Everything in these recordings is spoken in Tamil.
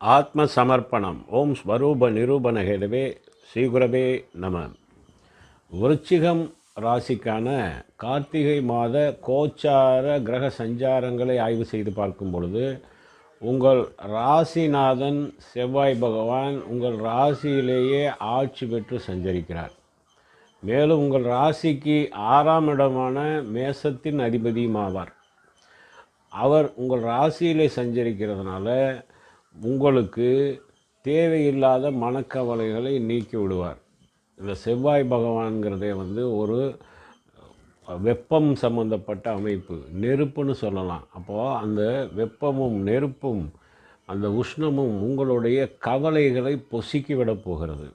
ஆத்ம சமர்ப்பணம் ஓம் ஸ்வரூப நிரூபண ஹேதவே ஸ்ரீகுரவே நம. விருச்சிகம் ராசிக்கான கார்த்திகை மாத கோச்சார கிரக சஞ்சாரங்களை ஆய்வு செய்து பார்க்கும் பொழுது உங்கள் ராசிநாதன் செவ்வாய் பகவான் உங்கள் ராசியிலேயே ஆட்சி பெற்று சஞ்சரிக்கிறார். மேலும் உங்கள் ராசிக்கு ஆறாம் இடமான மேசத்தின் அதிபதியும் ஆவார். அவர் உங்கள் ராசியிலே சஞ்சரிக்கிறதுனால உங்களுக்கு தேவையில்லாத மனக்கவலைகளை நீக்கி விடுவார். இந்த செவ்வாய் பகவான்கிறதே வந்து ஒரு வெப்பம் சம்மந்தப்பட்ட அமைப்பு. நெருப்புன்னு சொல்லலாம். அப்போது அந்த வெப்பமும் நெருப்பும் அந்த உஷ்ணமும் உங்களுடைய கவலைகளை பொசுக்கி விட போகிறது.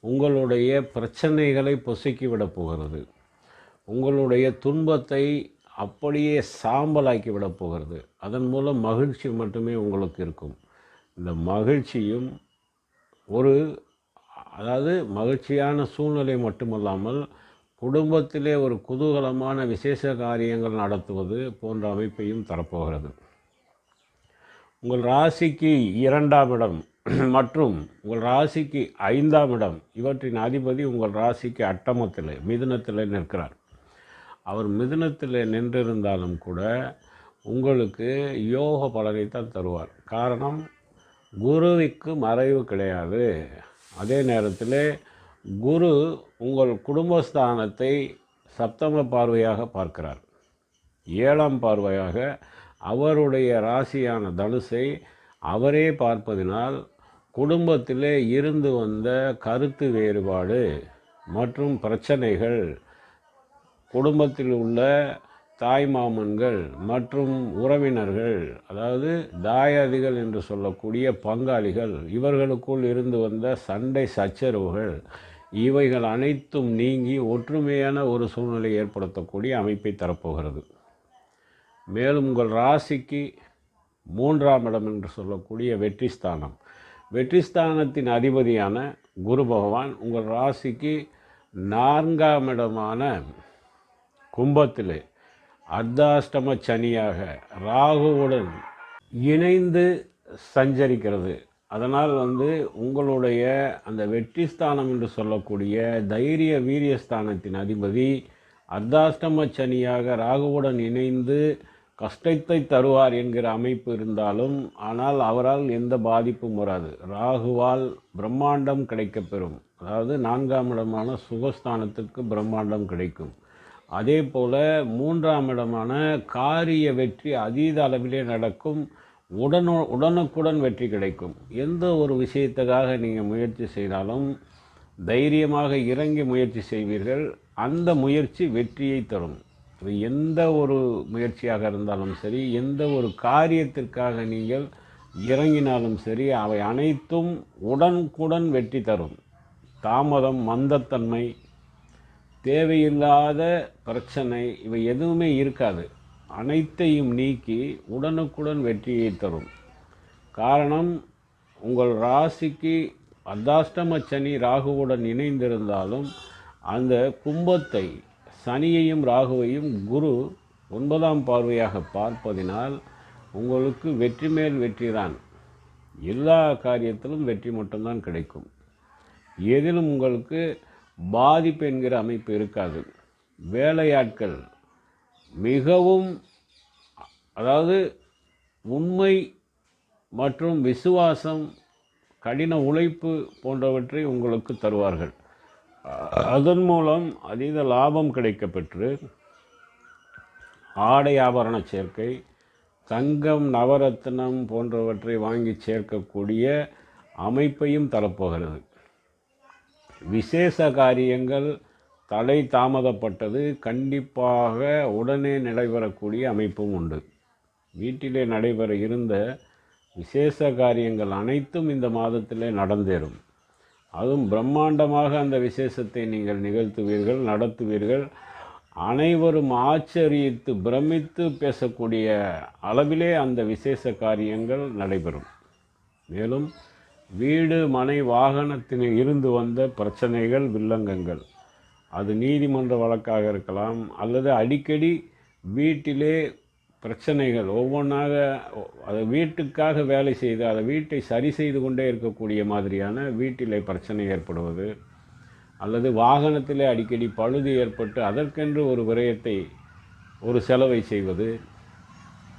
உங்களுடைய பிரச்சனைகளை பொசுக்கி விட போகிறது. உங்களுடைய துன்பத்தை அப்படியே சாம்பலாக்கி விட போகிறது. அதன் மூலம் மகிழ்ச்சி மட்டுமே உங்களுக்கு இருக்கும். இந்த மகிழ்ச்சியும் ஒரு அதாவது மகிழ்ச்சியான சூழ்நிலை மட்டுமல்லாமல் குடும்பத்திலே ஒரு குதூகலமான விசேஷ காரியங்கள் நடத்துவது போன்ற அமைப்பையும் தரப்போகிறது. உங்கள் ராசிக்கு இரண்டாம் இடம் மற்றும் உங்கள் ராசிக்கு ஐந்தாம் இடம் இவற்றின் அதிபதி உங்கள் ராசிக்கு அட்டமத்தில் மிதுனத்தில் நிற்கிறார். அவர் மிதுனத்தில் நின்றிருந்தாலும் கூட உங்களுக்கு யோக பலனை தான் தருவார். காரணம் குருவிற்கு மறைவு கிடையாது. அதே நேரத்தில் குரு உங்கள் குடும்பஸ்தானத்தை சப்தம பார்வையாக பார்க்கிறார். ஏழாம் பார்வையாக அவருடைய ராசியான தனுசை அவரே பார்ப்பதினால் குடும்பத்திலே இருந்து வந்த கருத்து வேறுபாடு மற்றும் பிரச்சனைகள் குடும்பத்தில் உள்ள தாய் மாமன்கள் மற்றும் உறவினர்கள் அதாவது தாயாதிகள் என்று சொல்லக்கூடிய பங்காளிகள் இவர்களுக்குள் இருந்து வந்த சண்டை சச்சரவுகள் இவைகள் அனைத்தும் நீங்கி ஒற்றுமையான ஒரு சூழ்நிலை ஏற்படுத்தக்கூடிய அமைப்பை தரப்போகிறது. மேலும் உங்கள் ராசிக்கு மூன்றாம் இடம் என்று சொல்லக்கூடிய வெற்றி ஸ்தானம். வெற்றி ஸ்தானத்தின் அதிபதியான குரு பகவான் உங்கள் ராசிக்கு நான்காம் இடமான கும்பத்திலே அர்த்தாஷ்டம சனியாக ராகுவுடன் இணைந்து சஞ்சரிக்கிறது. அதனால் வந்து உங்களுடைய அந்த வெற்றி ஸ்தானம் என்று சொல்லக்கூடிய தைரிய வீரியஸ்தானத்தின் அதிபதி அர்த்தாஷ்டம சனியாக ராகுவுடன் இணைந்து கஷ்டத்தை தருவார் என்கிற அமைப்பு இருந்தாலும் ஆனால் அவரால் எந்த பாதிப்பும் வராது. ராகுவால் பிரம்மாண்டம் கிடைக்கப்பெறும். அதாவது நான்காம் இடமான சுகஸ்தானத்துக்கு பிரம்மாண்டம் கிடைக்கும். அதே போல் மூன்றாம் இடமான காரிய வெற்றி அதீத அளவிலே நடக்கும். உடனு உடனுக்குடன் வெற்றி கிடைக்கும். எந்த ஒரு விஷயத்துக்காக நீங்கள் முயற்சி செய்தாலும் தைரியமாக இறங்கி முயற்சி செய்வீர்கள். அந்த முயற்சி வெற்றியை தரும். எந்த ஒரு முயற்சியாக இருந்தாலும் சரி எந்த ஒரு காரியத்திற்காக நீங்கள் இறங்கினாலும் சரி அவை அனைத்தும் உடனுக்குடன் வெற்றி தரும். தாமதம் மந்தத்தன்மை தேவையில்லாத பிரச்சனை இவை எதுவுமே இருக்காது. அனைத்தையும் நீக்கி உடனுக்குடன் வெற்றியை தரும். காரணம் உங்கள் ராசிக்கு அர்த்தாஷ்டம சனி ராகுவுடன் இணைந்திருந்தாலும் அந்த கும்பத்தை சனியையும் ராகுவையும் குரு ஒன்பதாம் பார்வையாக பார்ப்பதினால் உங்களுக்கு வெற்றி மேல் வெற்றி தான். எல்லா காரியத்திலும் வெற்றி மட்டும்தான் கிடைக்கும். எதிலும் உங்களுக்கு பாதிப்பு என்கிற அமைப்பு இருக்காது. வேலையாட்கள் மிகவும் அதாவது உண்மை மற்றும் விசுவாசம் கடின உழைப்பு போன்றவற்றை உங்களுக்கு தருவார்கள். அதன் மூலம் அதீத லாபம் கிடைக்கப்பெற்று ஆடை ஆபரண சேர்க்கை தங்கம் நவரத்னம் போன்றவற்றை வாங்கி சேர்க்கக்கூடிய அமைப்பையும் தரப்போகிறது. விசேஷ காரியங்கள் தலை தாமதப்பட்டது. கண்டிப்பாக உடனே நடைபெறக்கூடிய அமைப்பும் உண்டு. வீட்டிலே நடைபெற இருந்த விசேஷ காரியங்கள் அனைத்தும் இந்த மாதத்திலே நடந்தேறும். அதுவும் பிரம்மாண்டமாக அந்த விசேஷத்தை நீங்கள் நிகழ்த்துவீர்கள் நடத்துவீர்கள். அனைவரும் ஆச்சரித்து பிரமித்து பேசக்கூடிய அளவிலே அந்த விசேஷ காரியங்கள் நடைபெறும். மேலும் வீடு மனை வாகனத்தில் இருந்து வந்த பிரச்சனைகள் வில்லங்கங்கள். அது நீதிமன்ற வழக்காக இருக்கலாம் அல்லது அடிக்கடி வீட்டிலே பிரச்சனைகள் ஒவ்வொன்றாக அதை வீட்டுக்காக வேலை செய்து அதை வீட்டை சரி செய்து கொண்டே இருக்கக்கூடிய மாதிரியான வீட்டிலே பிரச்சனை ஏற்படுவது அல்லது வாகனத்திலே அடிக்கடி பழுது ஏற்பட்டு அதற்கென்று ஒரு விரயத்தை ஒரு செலவை செய்வது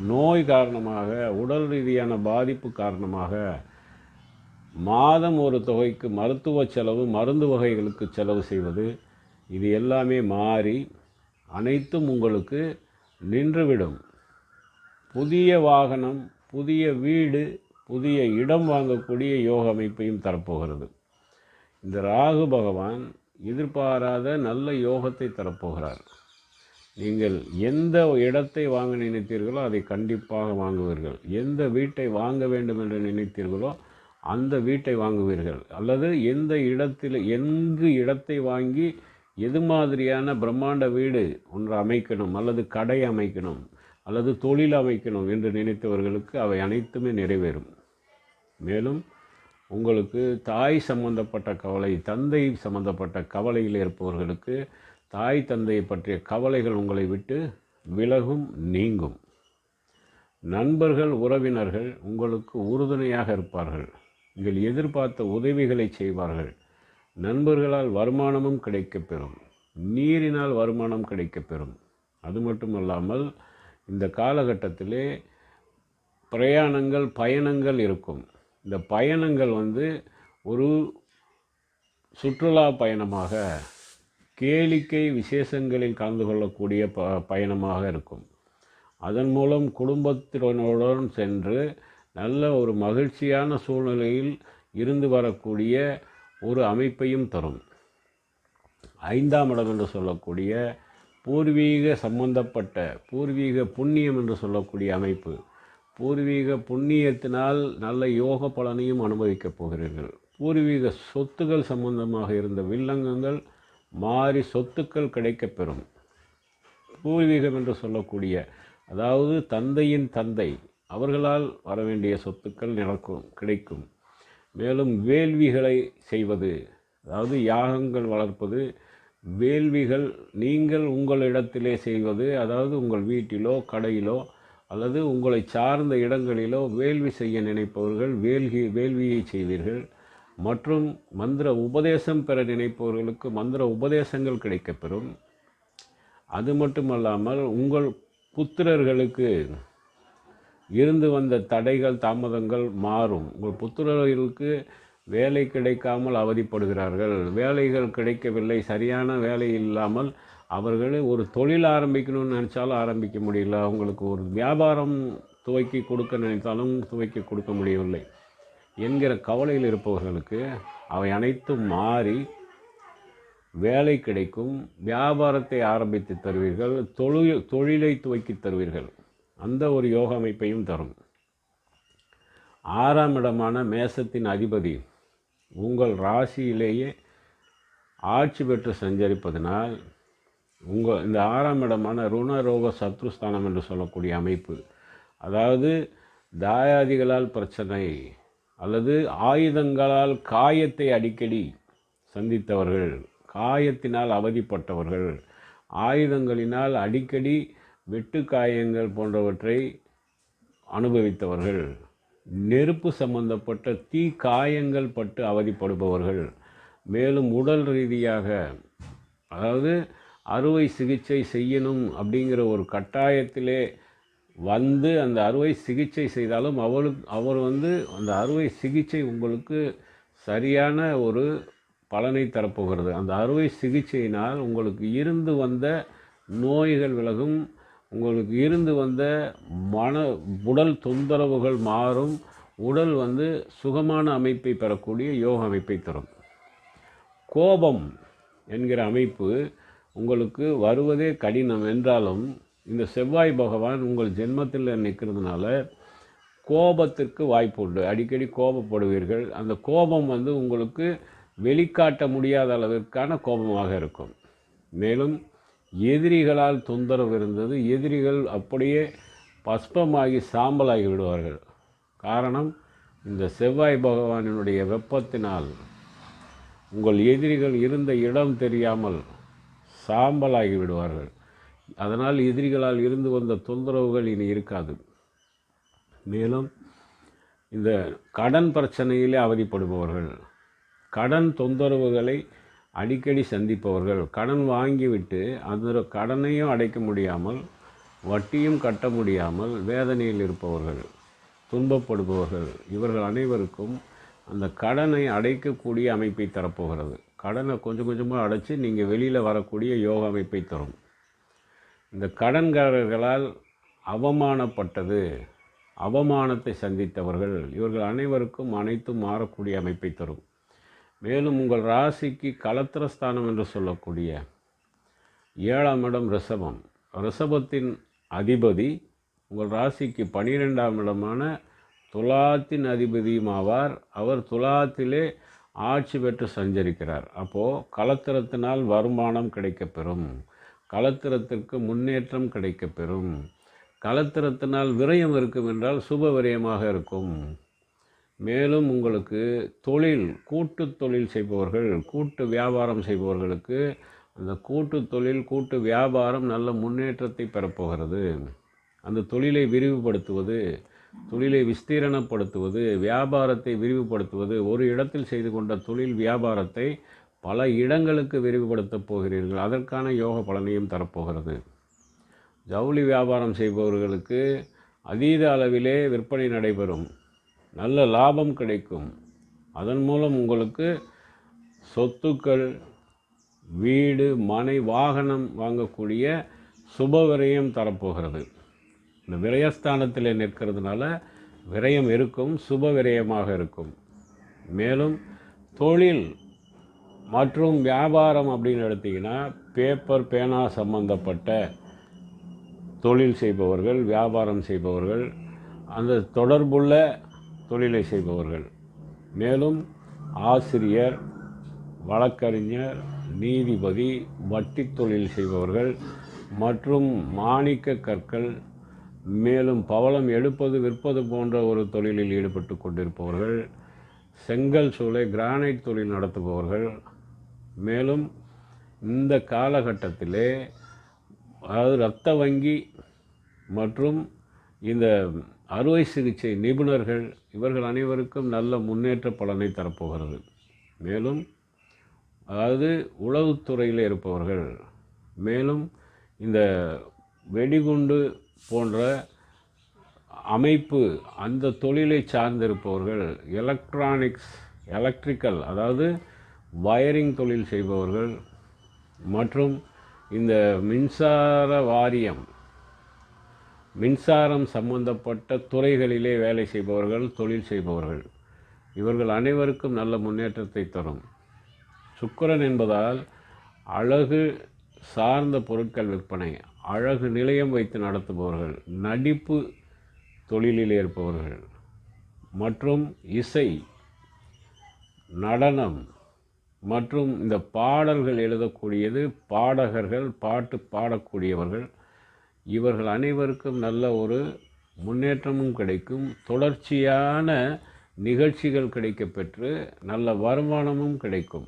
நோய் காரணமாக உடல் ரீதியான பாதிப்பு காரணமாக மாதம் ஒரு தொகைக்கு மருத்துவ செலவு மருந்து வகைகளுக்கு செலவு செய்வது இது எல்லாமே மாறி அனைத்தும் உங்களுக்கு நின்றுவிடும். புதிய வாகனம் புதிய வீடு புதிய இடம் வாங்கக்கூடிய யோக அமைப்பையும் தரப்போகிறது. இந்த ராகு பகவான் எதிர்பாராத நல்ல யோகத்தை தரப்போகிறார். நீங்கள் எந்த இடத்தை வாங்க நினைத்தீர்களோ அதை கண்டிப்பாக வாங்குவீர்கள். எந்த வீட்டை வாங்க வேண்டும் என்று நினைத்தீர்களோ அந்த வீட்டை வாங்குவீர்கள். அல்லது எந்த இடத்தில் எங்கு இடத்தை வாங்கி எது மாதிரியான பிரம்மாண்ட வீடு ஒன்று அமைக்கணும் அல்லது கடை அமைக்கணும் அல்லது தொழில் அமைக்கணும் என்று நினைத்தவர்களுக்கு அவை அனைத்துமே நிறைவேறும். மேலும் உங்களுக்கு தாய் சம்பந்தப்பட்ட கவலை தந்தை சம்பந்தப்பட்ட கவலையில் இருப்பவர்களுக்கு தாய் தந்தையை பற்றிய கவலைகள் உங்களை விட்டு விலகும் நீங்கும். நண்பர்கள் உறவினர்கள் உங்களுக்கு உறுதுணையாக இருப்பார்கள். நீங்கள் எதிர்பார்த்த உதவிகளை செய்வார்கள். நண்பர்களால் வருமானமும் கிடைக்கப்பெறும் நீரினால் வருமானம் கிடைக்கப்பெறும் அது மட்டுமல்லாமல் இந்த காலகட்டத்திலே பிரயாணங்கள் பயணங்கள் இருக்கும். இந்த பயணங்கள் வந்து ஒரு சுற்றுலா பயணமாக கேளிக்கை விசேஷங்களில் கலந்து கொள்ளக்கூடிய ப பயணமாக இருக்கும். அதன் மூலம் குடும்பத்தினருடன் சென்று நல்ல ஒரு மகிழ்ச்சியான சூழ்நிலையில் இருந்து வரக்கூடிய ஒரு அமைப்பையும் தரும். ஐந்தாம் இடம் என்று சொல்லக்கூடிய பூர்வீக சம்பந்தப்பட்ட பூர்வீக புண்ணியம் என்று சொல்லக்கூடிய அமைப்பு. பூர்வீக புண்ணியத்தினால் நல்ல யோக பலனையும் அனுபவிக்கப் போகிறீர்கள். பூர்வீக சொத்துகள் சம்பந்தமாக இருந்த வில்லங்கங்கள் மாறி சொத்துக்கள் கிடைக்கப்பெறும் பூர்வீகம் என்று சொல்லக்கூடிய அதாவது தந்தையின் தந்தை அவர்களால் வர வேண்டிய சொத்துக்கள் நடக்கும் கிடைக்கும். மேலும் வேள்விகளை செய்வது அதாவது யாகங்கள் வளர்ப்பது வேள்விகள் நீங்கள் உங்களிடத்திலே செய்வது அதாவது உங்கள் வீட்டிலோ கடையிலோ அல்லது உங்களை சார்ந்த இடங்களிலோ வேள்வி செய்ய நினைப்பவர்கள் வேள்வி வேள்வியை செய்வீர்கள். மற்றும் மந்திர உபதேசம் பெற நினைப்பவர்களுக்கு மந்திர உபதேசங்கள் கிடைக்கப்பெறும். அது மட்டுமல்லாமல் உங்கள் புத்திரர்களுக்கு இருந்து வந்த தடைகள் தாமதங்கள் மாறும். உங்கள் புத்திரர்களுக்கு வேலை கிடைக்காமல் அவதிப்படுகிறார்கள். வேலைகள் கிடைக்கவில்லை. சரியான வேலை இல்லாமல் அவர்கள் ஒரு தொழில் ஆரம்பிக்கணும்னு நினச்சாலும் ஆரம்பிக்க முடியல. அவங்களுக்கு ஒரு வியாபாரம் துவக்கி கொடுக்க நினைத்தாலும் துவக்கி கொடுக்க முடியவில்லை. என்கிற கவலையில் இருப்பவர்களுக்கு அவை அனைத்தும் மாறி வேலை கிடைக்கும். வியாபாரத்தை ஆரம்பித்து தருவீர்கள். தொழில் தொழிலை துவக்கி தருவீர்கள். அந்த ஒரு யோக அமைப்பையும் தரும். ஆறாம் இடமான மேசத்தின் அதிபதி உங்கள் ராசியிலேயே ஆட்சி பெற்று சஞ்சரிப்பதனால் உங்கள் இந்த ஆறாம் இடமான ருணரோக சத்ருஸ்தானம் என்று சொல்லக்கூடிய அமைப்பு அதாவது தாயாதிகளால் பிரச்சனை அல்லது ஆயுதங்களால் காயத்தை அடிக்கடி சந்தித்தவர்கள் காயத்தினால் அவதிப்பட்டவர்கள் ஆயுதங்களினால் அடிக்கடி வெட்டு காயங்கள் போன்றவற்றை அனுபவித்தவர்கள் நெருப்பு சம்பந்தப்பட்ட தீ காயங்கள் பட்டு அவதிப்படுபவர்கள் மேலும் உடல் ரீதியாக அதாவது அறுவை சிகிச்சை செய்யணும் அப்படிங்கிற ஒரு கட்டாயத்திலே வந்து அந்த அறுவை சிகிச்சை செய்தாலும் அவளுக்கு அவர் வந்து அந்த அறுவை சிகிச்சை உங்களுக்கு சரியான ஒரு பலனை தரப்போகிறது. அந்த அறுவை சிகிச்சையினால் உங்களுக்கு இருந்து வந்த நோய்கள் விலகும் உங்களுக்கு இருந்து வந்த மன உடல் தொந்தரவுகள் மாறும். உடல் வந்து சுகமான அமைப்பை பெறக்கூடிய யோக அமைப்பை தரும். கோபம் என்கிற அமைப்பு உங்களுக்கு வருவதே கடினம் என்றாலும் இந்த செவ்வாய் பகவான் உங்கள் ஜென்மத்தில் நிற்கிறதுனால கோபத்திற்கு வாய்ப்பு உண்டு. அடிக்கடி கோபப்படுவீர்கள். அந்த கோபம் வந்து உங்களுக்கு வெளிக்காட்ட முடியாத அளவிற்கான கோபமாக இருக்கும். மேலும் எதிரிகளால் தொந்தரவு இருந்தது. எதிரிகள் அப்படியே பஸ்பமாகி சாம்பலாகி விடுவார்கள். காரணம் இந்த செவ்வாய் பகவானினுடைய வெப்பத்தினால் உங்கள் எதிரிகள் இருந்த இடம் தெரியாமல் சாம்பலாகி விடுவார்கள். அதனால் எதிரிகளால் இருந்து வந்த தொந்தரவுகள் இனி இருக்காது. மேலும் இந்த கடன் பிரச்சனையிலே அவதிப்படுபவர்கள். கடன் தொந்தரவுகளை அடிக்கடி சந்திப்பவர்கள் கடன் வாங்கிவிட்டு அந்த கடனையும் அடைக்க முடியாமல் வட்டியும் கட்ட முடியாமல் வேதனையில் இருப்பவர்கள் துன்பப்படுபவர்கள் இவர்கள் அனைவருக்கும் அந்த கடனை அடைக்கக்கூடிய அமைப்பை தரப்போகிறது. கடனை கொஞ்சம் கொஞ்சமாக அடைச்சி நீங்கள் வெளியில் வரக்கூடிய யோக அமைப்பை தரும். இந்த கடன்காரர்களால் அவமானப்பட்டது அவமானத்தை சந்தித்தவர்கள் இவர்கள் அனைவருக்கும் அனைத்தும் மாறக்கூடிய அமைப்பை தரும். மேலும் உங்கள் ராசிக்கு கலத்திரஸ்தானம் என்று சொல்லக்கூடிய ஏழாம் இடம் ரிஷபம். ரிஷபத்தின் அதிபதி உங்கள் ராசிக்கு பனிரெண்டாம் இடமான துலாத்தின் அதிபதியும் ஆவார். அவர் துலாத்திலே ஆட்சி பெற்று சஞ்சரிக்கிறார். அப்போது கலத்திரத்தினால் வருமானம் கிடைக்கப்பெறும். கலத்திரத்திற்கு முன்னேற்றம் கிடைக்கப்பெறும். கலத்திரத்தினால் விரயம் இருக்கும் என்றால் சுப விரயமாக இருக்கும். மேலும் உங்களுக்கு தொழில் கூட்டு தொழில் செய்பவர்கள் கூட்டு வியாபாரம் செய்பவர்களுக்கு அந்த கூட்டு தொழில் கூட்டு வியாபாரம் நல்ல முன்னேற்றத்தை பெறப்போகிறது. அந்த தொழிலை விரிவுபடுத்துவது தொழிலை விஸ்தீரணப்படுத்துவது வியாபாரத்தை விரிவுபடுத்துவது ஒரு இடத்தில் செய்து கொண்ட தொழில் வியாபாரத்தை பல இடங்களுக்கு விரிவுபடுத்தப் போகிறீர்கள். அதற்கான யோக பலனையும் தரப்போகிறது. ஜவுளி வியாபாரம் செய்பவர்களுக்கு அதீத அளவிலே விற்பனை நடைபெறும். நல்ல லாபம் கிடைக்கும். அதன் மூலம் உங்களுக்கு சொத்துக்கள் வீடு மனை வாகனம் வாங்கக்கூடிய சுப விரயம் தரப்போகிறது. இந்த விரயஸ்தானத்தில் நிற்கிறதுனால விரயம் இருக்கும் சுப விரயமாக இருக்கும். மேலும் தொழில் மற்றும் வியாபாரம் அப்படின்னு எடுத்திங்கன்னா பேப்பர் பேனா சம்பந்தப்பட்ட தொழில் செய்பவர்கள் வியாபாரம் செய்பவர்கள் அந்த தொடர்புள்ள தொழிலை செய்பவர்கள். மேலும் ஆசிரியர் வழக்கறிஞர் நீதிபதி வட்டி தொழில் செய்பவர்கள் மற்றும் மாணிக்க கற்கள் மேலும் பவளம் எடுப்பது விற்பது போன்ற ஒரு தொழிலில் ஈடுபட்டு கொண்டிருப்பவர்கள் செங்கல் சூளை கிரானைட் தொழில் நடத்துபவர்கள். மேலும் இந்த காலகட்டத்திலே அதாவது இரத்த வங்கி மற்றும் இந்த அறுவை சிகிச்சை நிபுணர்கள் இவர்கள் அனைவருக்கும் நல்ல முன்னேற்ற பலனை தரப்போகிறது. மேலும் அதாவது உளவுத்துறையில் இருப்பவர்கள் மேலும் இந்த வெடிகுண்டு போன்ற அமைப்பு அந்த தொழிலை சார்ந்திருப்பவர்கள் எலக்ட்ரானிக்ஸ் எலக்ட்ரிக்கல் அதாவது வயரிங் தொழில் செய்பவர்கள் மற்றும் இந்த மின்சார வாரியம் மின்சாரம் சம்பந்தப்பட்ட துறைகளிலே வேலை செய்பவர்கள் தொழில் செய்பவர்கள். இவர்கள் அனைவருக்கும் நல்ல முன்னேற்றத்தை தரும். சுக்கிரன் என்பதால் அழகு சார்ந்த பொருட்கள் விற்பனை அழகு நிலையம் வைத்து நடத்துபவர்கள் நடிப்பு தொழிலில் இருப்பவர்கள் மற்றும் இசை நடனம் மற்றும் இந்த பாடல்கள் எழுதக்கூடியது பாடகர்கள் பாட்டு பாடக்கூடியவர்கள். இவர்கள் அனைவருக்கும் நல்ல ஒரு முன்னேற்றமும் கிடைக்கும் தொடர்ச்சியான நிகழ்ச்சிகள் கிடைக்கப்பெற்று நல்ல வருமானமும் கிடைக்கும்.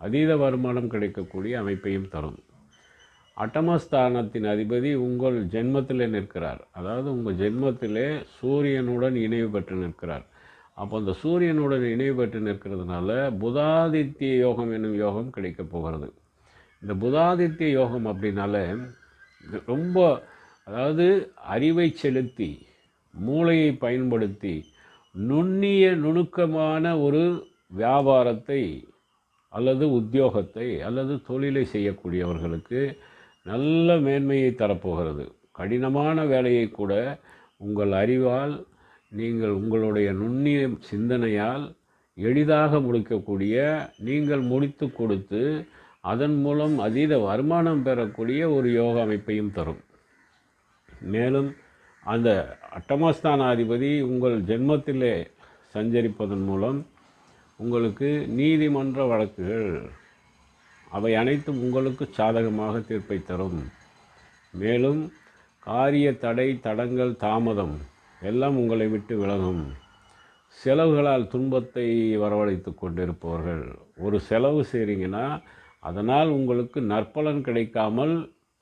அதீத வருமானம் கிடைக்கக்கூடிய அமைப்பையும் தரும். அட்டமஸ்தானத்தின் அதிபதி உங்கள் ஜென்மத்திலே நிற்கிறார். அதாவது உங்கள் ஜென்மத்திலே சூரியனுடன் இணைவு பெற்று நிற்கிறார். அப்போ அந்த சூரியனுடன் இணைவு பெற்று நிற்கிறதுனால புதாதித்ய யோகம் என்னும் யோகம் கிடைக்கப் போகிறது. இந்த புதாதித்ய யோகம் அப்படின்னால ரொம்ப அதாவது அறிவை செலுத்தி மூளையை பயன்படுத்தி நுண்ணிய நுணுக்கமான ஒரு வியாபாரத்தை அல்லது உத்தியோகத்தை அல்லது தொழிலை செய்யக்கூடியவர்களுக்கு நல்ல மேன்மையை தரப்போகிறது. கடினமான வேலையை கூட உங்கள் அறிவால் நீங்கள் உங்களுடைய நுண்ணிய சிந்தனையால் எளிதாக முடிக்கக்கூடிய நீங்கள் முடித்து கொடுத்து அதன் மூலம் அதீத வருமானம் பெறக்கூடிய ஒரு யோக அமைப்பையும் தரும். மேலும் அந்த அட்டமஸ்தானாதிபதி உங்கள் ஜென்மத்திலே சஞ்சரிப்பதன் மூலம் உங்களுக்கு நீதிமன்ற வழக்குகள் அவை அனைத்தும் உங்களுக்கு சாதகமாக தீர்ப்பை தரும். மேலும் காரிய தடை தடங்கள் தாமதம் எல்லாம் உங்களை விட்டு விலகும். செலவுகளால் துன்பத்தை வரவழைத்து கொண்டிருப்பவர்கள் ஒரு செலவு செய்கிறீங்கன்னா அதனால் உங்களுக்கு நற்பலன் கிடைக்காமல்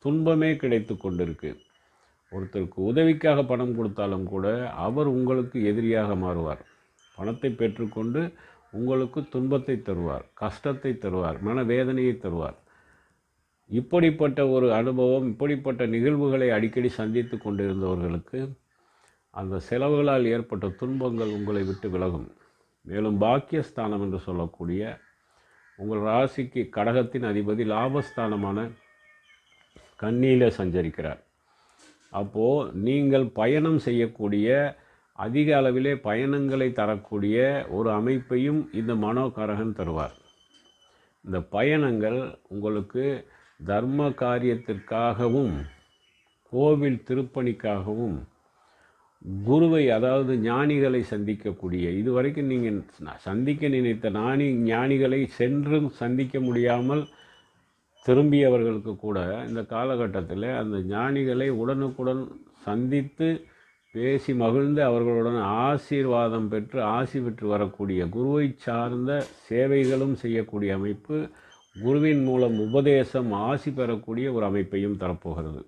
துன்பமே கிடைத்து கொண்டிருக்கு. ஒருத்தருக்கு உதவிக்காக பணம் கொடுத்தாலும் கூட அவர் உங்களுக்கு எதிரியாக மாறுவார். பணத்தை பெற்றுக்கொண்டு உங்களுக்கு துன்பத்தை தருவார் கஷ்டத்தை தருவார் மனவேதனையை தருவார். இப்படிப்பட்ட ஒரு அனுபவம் இப்படிப்பட்ட நிகழ்வுகளை அடிக்கடி சந்தித்து கொண்டிருந்தவர்களுக்கு அந்த செலவுகளால் ஏற்பட்ட துன்பங்கள் உங்களை விட்டு விலகும். மேலும் பாக்கியஸ்தானம் என்று சொல்லக்கூடிய உங்கள் ராசிக்கு கடகத்தின் அதிபதி லாபஸ்தானமான கண்ணியில் சஞ்சரிக்கிறார். அப்போது நீங்கள் பயணம் செய்யக்கூடிய அதிக அளவிலே பயணங்களை தரக்கூடிய ஒரு அமைப்பையும் இந்த மனோகாரகன் தருவார். இந்த பயணங்கள் உங்களுக்கு தர்ம காரியத்திற்காகவும் கோவில் திருப்பணிக்காகவும் குருவை அதாவது ஞானிகளை சந்திக்கக்கூடிய இதுவரைக்கும் நீங்கள் சந்திக்க நினைத்த ஞானி ஞானிகளை சென்றும் சந்திக்க முடியாமல் திரும்பியவர்களுக்கு கூட இந்த காலகட்டத்தில் அந்த ஞானிகளை உடனுக்குடன் சந்தித்து பேசி மகிழ்ந்து அவர்களுடன் ஆசீர்வாதம் பெற்று ஆசி பெற்று வரக்கூடிய குருவை சார்ந்த சேவைகளும் செய்யக்கூடிய அமைப்பு குருவின் மூலம் உபதேசம் ஆசி பெறக்கூடிய ஒரு அமைப்பையும் தரப்போகிறது.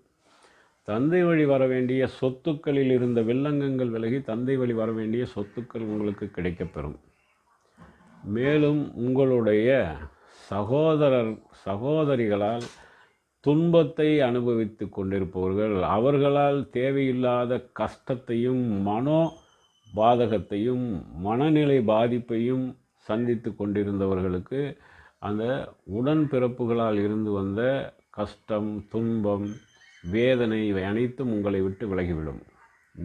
தந்தை வழி வர வேண்டிய சொத்துக்களில் இருந்த வில்லங்கங்கள் விலகி தந்தை வழி வர வேண்டிய சொத்துக்கள் உங்களுக்கு கிடைக்கப்பெறும். மேலும் உங்களுடைய சகோதரர் சகோதரிகளால் துன்பத்தை அனுபவித்து கொண்டிருப்பவர்கள் அவர்களால் தேவையில்லாத கஷ்டத்தையும் மனோ பாதகத்தையும் மனநிலை பாதிப்பையும் சந்தித்து கொண்டிருந்தவர்களுக்கு அந்த உடன்பிறப்புகளால் இருந்து வந்த கஷ்டம் துன்பம் வேதனை இவை அனைத்தும் உங்களை விட்டு விலகிவிடும்.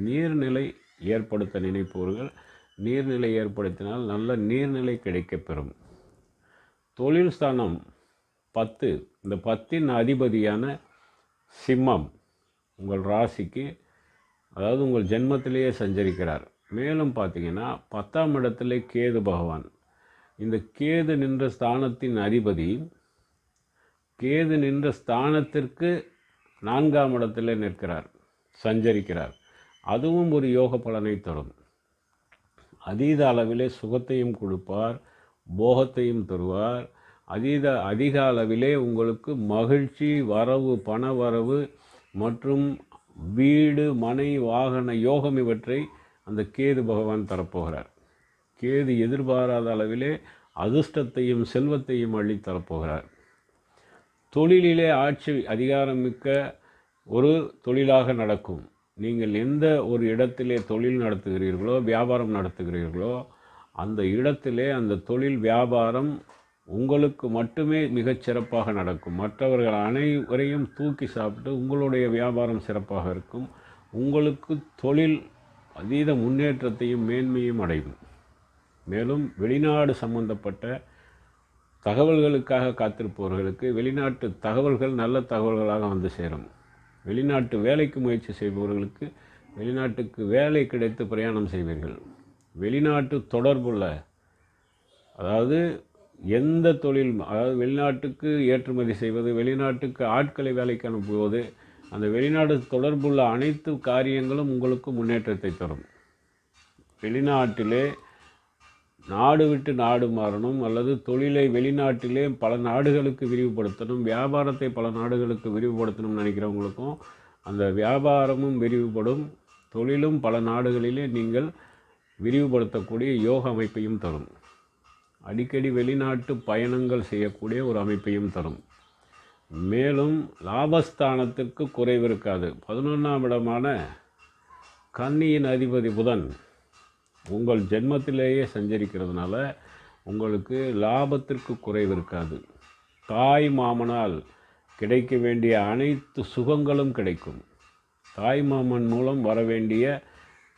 நீர்நிலை ஏற்படுத்த நினைப்பவர்கள் நீர்நிலை ஏற்படுத்தினால் நல்ல நீர்நிலை கிடைக்கப்பெறும் தொழில் ஸ்தானம் பத்து. இந்த பத்தின் அதிபதியான சிம்மம் உங்கள் ராசிக்கு அதாவது உங்கள் ஜென்மத்திலேயே சஞ்சரிக்கிறார். மேலும் பார்த்தீங்கன்னா பத்தாம் இடத்துல கேது பகவான். இந்த கேது நின்ற ஸ்தானத்தின் அதிபதி கேது நின்ற ஸ்தானத்திற்கு நான்காம் இடத்தில் நிற்கிறார் சஞ்சரிக்கிறார். அதுவும் ஒரு யோக பலனை தரும். அதீத அளவிலே சுகத்தையும் கொடுப்பார் போகத்தையும் தருவார். அதீத அதிக அளவிலே உங்களுக்கு மகிழ்ச்சி வரவு பண வரவு மற்றும் வீடு மனை வாகன யோகம் இவற்றை அந்த கேது பகவான் தரப்போகிறார். கேது எதிர்பாராத அளவிலே அதிர்ஷ்டத்தையும் செல்வத்தையும் அள்ளி தரப்போகிறார். தொழிலிலே ஆட்சி அதிகாரமிக்க ஒரு தொழிலாக நடக்கும். நீங்கள் எந்த ஒரு இடத்திலே தொழில் நடத்துகிறீர்களோ வியாபாரம் நடத்துகிறீர்களோ அந்த இடத்திலே அந்த தொழில் வியாபாரம் உங்களுக்கு மட்டுமே மிகச் சிறப்பாக நடக்கும். மற்றவர்கள் அனைவரையும் தூக்கி சாப்பிட்டு உங்களுடைய வியாபாரம் சிறப்பாக இருக்கும். உங்களுக்கு தொழில் அதீத முன்னேற்றத்தையும் மேன்மையும் அடையும். மேலும் வெளிநாடு சம்பந்தப்பட்ட தகவல்களுக்காக காத்திருப்பவர்களுக்கு வெளிநாட்டு தகவல்கள் நல்ல தகவல்களாக வந்து சேரும். வெளிநாட்டு வேலைக்கு முயற்சி செய்பவர்களுக்கு வெளிநாட்டுக்கு வேலை கிடைத்து பிரயாணம் செய்வீர்கள். வெளிநாட்டு தொடர்புள்ள அதாவது எந்த தொழில் அதாவது வெளிநாட்டுக்கு ஏற்றுமதி செய்வது வெளிநாட்டுக்கு ஆட்களை வேலைக்கு அனுப்புவது அந்த வெளிநாடு தொடர்புள்ள அனைத்து காரியங்களும் உங்களுக்கு முன்னேற்றத்தை தரும். வெளிநாட்டிலே நாடு விட்டு நாடு மாறணும் அல்லது தொழிலை வெளிநாட்டிலே பல நாடுகளுக்கு விரிவுபடுத்தணும் வியாபாரத்தை பல நாடுகளுக்கு விரிவுபடுத்தணும்னு நினைக்கிறவங்களுக்கும் அந்த வியாபாரமும் விரிவுபடும் தொழிலும் பல நாடுகளிலே நீங்கள் விரிவுபடுத்தக்கூடிய யோக அமைப்பையும் தரும். அடிக்கடி வெளிநாட்டு பயணங்கள் செய்யக்கூடிய ஒரு அமைப்பையும் தரும். மேலும் லாபஸ்தானத்திற்கு குறைவு இருக்காது. பதினொன்றாம் இடமான கன்னியின் அதிபதி புதன் உங்கள் ஜென்மத்திலேயே சஞ்சரிக்கிறதுனால உங்களுக்கு லாபத்திற்கு குறைவு இருக்காது. தாய் மாமனால் கிடைக்க வேண்டிய அனைத்து சுகங்களும் கிடைக்கும். தாய் மாமன் மூலம் வர வேண்டிய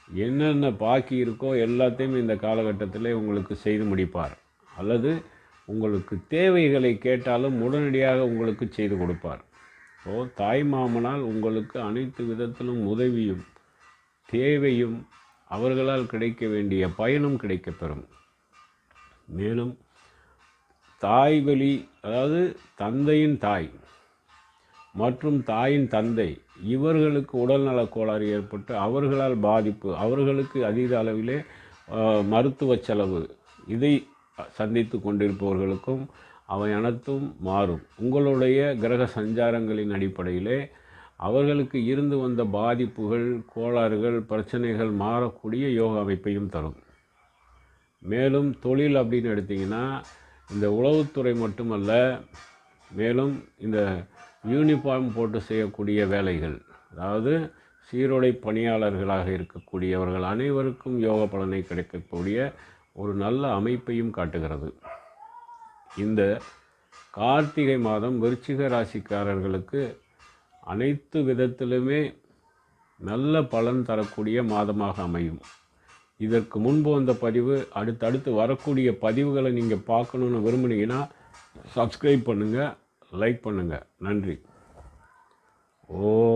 என்னென்ன பாக்கி இருக்கோ எல்லாத்தையும் இந்த காலகட்டத்தில் உங்களுக்கு செய்து முடிப்பார். அல்லது உங்களுக்கு தேவைகளை கேட்டாலும் உடனடியாக உங்களுக்கு செய்து கொடுப்பார். ஸோ தாய் மாமனால் உங்களுக்கு அனைத்து விதத்திலும் உதவியும் தேவையும் அவர்களால் கிடைக்க வேண்டிய பயனும் கிடைக்கப்பெறும் மேலும் தாய் வழி அதாவது தந்தையின் தாய் மற்றும் தாயின் தந்தை இவர்களுக்கு உடல்நலக் கோளாறு ஏற்பட்டு அவர்களால் பாதிப்பு அவர்களுக்கு அதீத அளவிலே மருத்துவ செலவு இதை சந்தித்து கொண்டிருப்பவர்களுக்கும் அவை அனைத்தும் மாறும். உங்களுடைய கிரக சஞ்சாரங்களின் அடிப்படையிலே அவர்களுக்கு இருந்து வந்த பாதிப்புகள் கோளாறுகள் பிரச்சனைகள் மாறக்கூடிய யோக அமைப்பையும் தரும். மேலும் தொழில் அப்படின்னு எடுத்திங்கன்னா இந்த உளவுத்துறை மட்டுமல்ல மேலும் இந்த யூனிஃபார்ம் போட்டு செய்யக்கூடிய வேலைகள் அதாவது சீருடை பணியாளர்களாக இருக்கக்கூடியவர்கள் அனைவருக்கும் யோக பலனை கிடைக்கக்கூடிய ஒரு நல்ல அமைப்பையும் காட்டுகிறது. இந்த கார்த்திகை மாதம் விருச்சிக ராசிக்காரர்களுக்கு அனைத்து விதத்திலுமே நல்ல பலன் தரக்கூடிய மாதமாக அமையும். இதற்கு முன்பு வந்த பதிவு அடுத்தடுத்து வரக்கூடிய பதிவுகளை நீங்கள் பார்க்கணுன்னு விரும்புனீங்கன்னா சப்ஸ்கிரைப் பண்ணுங்கள் லைக் பண்ணுங்கள் நன்றி. ஓ